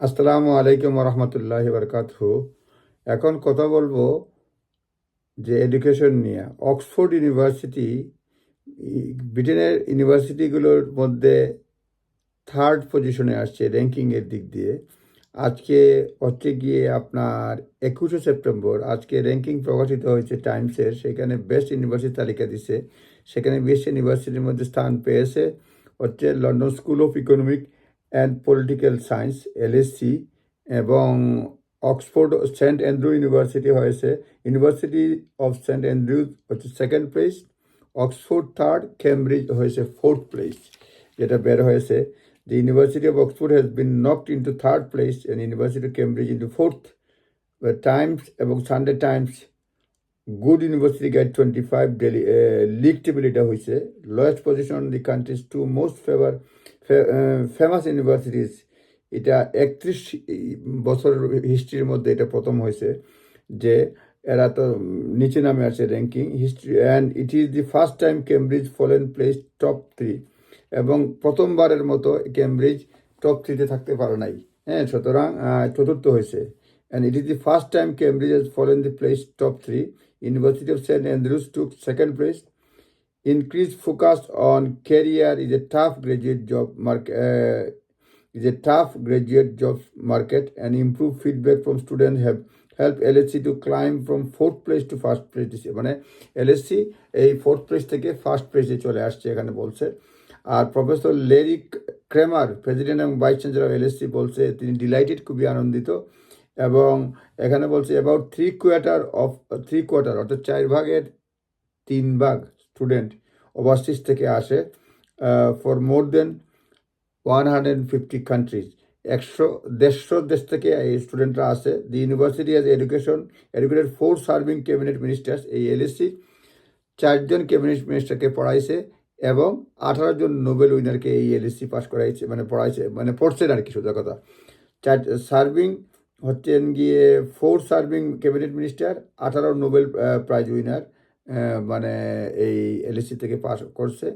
আসসালামু আলাইকুম রহমতুল্লাহ বরকাতহু। এখন কথা বলব যে এডুকেশন নিয়ে। অক্সফোর্ড ইউনিভার্সিটি ব্রিটেনের ইউনিভার্সিটিগুলোর মধ্যে থার্ড পজিশনে আসছে র্যাঙ্কিংয়ের দিক দিয়ে। আজকে হচ্ছে গিয়ে আপনার একুশে সেপ্টেম্বর, আজকে র্যাঙ্কিং প্রকাশিত হয়েছে টাইমসের সেখানে বেস্ট ইউনিভার্সিটি তালিকা দিছে। সেখানে বেস্ট ইউনিভার্সিটির মধ্যে স্থান পেয়েছে হচ্ছে London school of economic and political science LSC এবং অক্সফোর্ড সেন্ট অ্যান্ড্রু ইউনিভার্সিটি হয়েছে ইউনিভার্সিটি অফ সেন্ট অ্যান্ড্রুজ হচ্ছে second place Oxford third Cambridge হয়েছে ফোর্থ প্লেস যেটা বের হয়েছে The University of Oxford has been knocked into third place and University of Cambridge into fourth. The Times এবং Sunday Times Good University Guide 25 Delhi uh, league table এটা হয়েছে lowest position on the country's two most favor fa- uh, এটা একত্রিশ বছর হিস্ট্রির মধ্যে এটা প্রথম হয়েছে যে এরা তো নিচে নামে আছে ranking history and it is the first time Cambridge fallen place top three এবং প্রথমবারের মতো কেমব্রিজ টপ থ্রিতে থাকতে পারে নাই। হ্যাঁ সুতরাং চতুর্থ হয়েছে and it is the first time Cambridge has fallen place top top university of Saint Andrews took second place increased focus on career is a tough graduate job market uh, is a tough graduate job market and improved feedback from students have helped LSC to climb from fourth place to first place দিছে। মানে LSC এই fourth place থেকে ফার্স্ট প্লেসে চলে আসছে এখানে বলছে আর প্রফেসর লেরিক ক্রেমার প্রেসিডেন্ট এবং ভাইস চ্যান্সেলর এলএসসি বলছে তিনি ডিলাইটেড খুবই আনন্দিত এবং এখানে বলছে about three quarter of three quarter অর্থাৎ চার ভাগের তিন ভাগ স্টুডেন্ট ওভারসিজ থেকে আসে for more than one hundred fifty countries একশো, দেড়শো দেশ থেকে এই স্টুডেন্টরা আসে। The university as education educated four serving cabinet ministers এই এলএসসি চারজন ক্যাবিনেট মিনিস্টারকে পড়াইছে এবং আঠারো জন নোবেল উইনারকে এই এলএসসি পাস করাইছে মানে পড়াইছে মানে পড়ছেন আর কি সোজা কথা। চার সার্ভিং হচ্ছেন গিয়ে ফোর সার্ভিং ক্যাবিনেট মিনিস্টার, আঠারো নোবেল প্রাইজ উইনার মানে এই এলএসি থেকে পাস করছে।